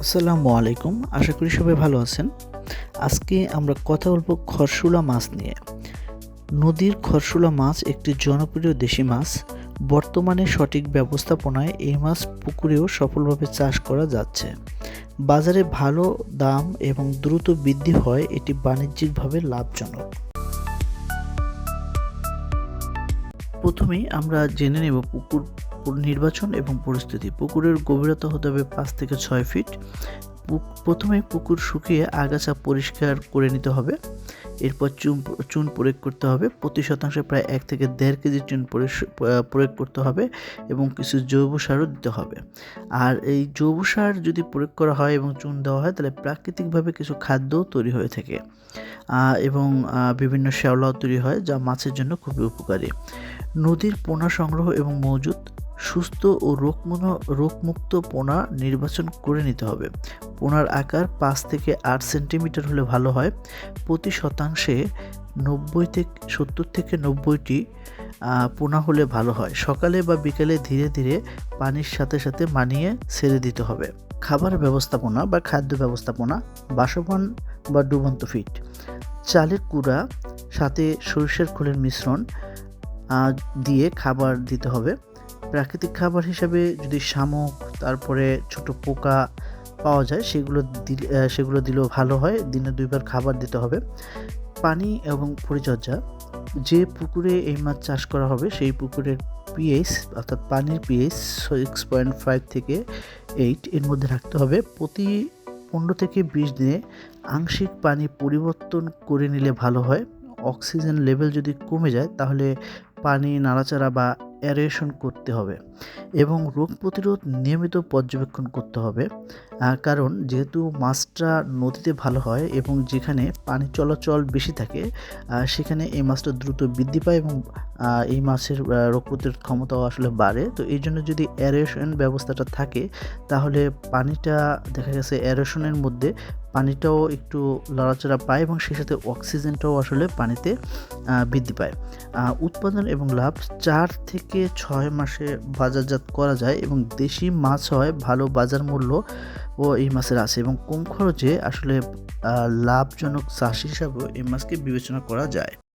আসসালামু আলাইকুম। আশা করি সবাই ভালো আছেন। আজকে আমরা কথা বলব খরশুলা মাছ নিয়ে। নদীর খরশুলা মাছ একটি জনপ্রিয় দেশি মাছ। বর্তমানে সঠিক ব্যবস্থাপনায় এই মাছ পুকুরেও সফলভাবে চাষ করা যাচ্ছে। বাজারে ভালো দাম এবং দ্রুত বৃদ্ধি হয়, এটি বাণিজ্যিকভাবে লাভজনক। প্রথমেই আমরা জেনে নেব পুকুর নির্বাচন এবং পরিস্থিতি। পুকুরের গভীরতা হতে হবে পাঁচ থেকে ছয় ফিট। প্রথমে পুকুর শুকিয়ে আগাছা পরিষ্কার করে নিতে হবে। এরপর চুন চুন প্রয়োগ করতে হবে। প্রতি শতাংশে প্রায় এক থেকে দেড় কেজি চুন প্রয়োগ করতে হবে এবং কিছু জৈব সারও দিতে হবে। আর এই জৈব সার যদি প্রয়োগ করা হয় এবং চুন দেওয়া হয়, তাহলে প্রাকৃতিকভাবে কিছু খাদ্যও তৈরি হয়ে থাকে। এবং বিভিন্ন শ্যাওলাও তৈরি হয়, যা মাছের জন্য খুবই উপকারী। নদীর পোনা সংগ্রহ এবং মজুদ সুস্থ ও রোগমুন, রোগমুক্ত পোনা নির্বাচন করে নিতে হবে। পোনার আকার পাঁচ থেকে আট সেন্টিমিটার হলে ভালো হয়। প্রতি শতাংশে নব্বই থেকে সত্তর থেকে নব্বইটি পোনা হলে ভালো হয়। সকালে বা বিকালে ধীরে ধীরে পানির সাথে সাথে মানিয়ে ছেড়ে দিতে হবে। খাবার ব্যবস্থাপনা বা খাদ্য ব্যবস্থাপনা, বাসবান বা ডুবন্ত ফিট, চালের কুড়া, সাথে সরিষার খোলের মিশ্রণ দিয়ে খাবার দিতে হবে। প্রাকৃতিক খাবার হিসাবে যদি শামুক, তারপরে ছোট পোকা পাওয়া যায়, সেগুলো দিলে সেগুলো দিলেও ভালো হয়। দিনে দুইবার খাবার দিতে হবে। পানি এবং পরিচর্যা। যে পুকুরে এই মাছ চাষ করা হবে, সেই পুকুরের পিএইচ অর্থাৎ পানির পিএইচ সিক্স পয়েন্ট ফাইভ থেকে এইট এর মধ্যে রাখতে হবে। প্রতি পনেরো থেকে বিশ দিনে আংশিক পানি পরিবর্তন করে নিলে ভালো হয়। অক্সিজেন লেভেল যদি কমে যায়, তাহলে পানি, নাড়াচাড়া বা অ্যারেশন করতে হবে এবং রোগ প্রতিরোধ নিয়মিত পর্যবেক্ষণ করতে হবে। কারণ যেহেতু মাছটা নদীতে ভালো হয় এবং যেখানে পানি চলাচল বেশি থাকে সেখানে এই মাছটা দ্রুত বৃদ্ধি পায় এবং এই মাছের রোগ প্রতিরোধ ক্ষমতাও আসলে বাড়ে। তো এই জন্য যদি অ্যারেশন ব্যবস্থাটা থাকে, তাহলে পানিটা, দেখা গেছে অ্যারেশনের মধ্যে পানিটাও একটু লড়াচড়া পায় এবং সেই সাথে অক্সিজেনটাও আসলে পানিতে বৃদ্ধি পায়। উৎপাদন এবং লাভ চার থেকে ছয় মাসে বাজারজাত করা যায় এবং দেশি মাছ হয় ভালো বাজার মূল্য ও এই মাছের আছে এবং কম খরচে আসলে লাভজনক চাষ হিসাবেও এই মাছকে বিবেচনা করা যায়।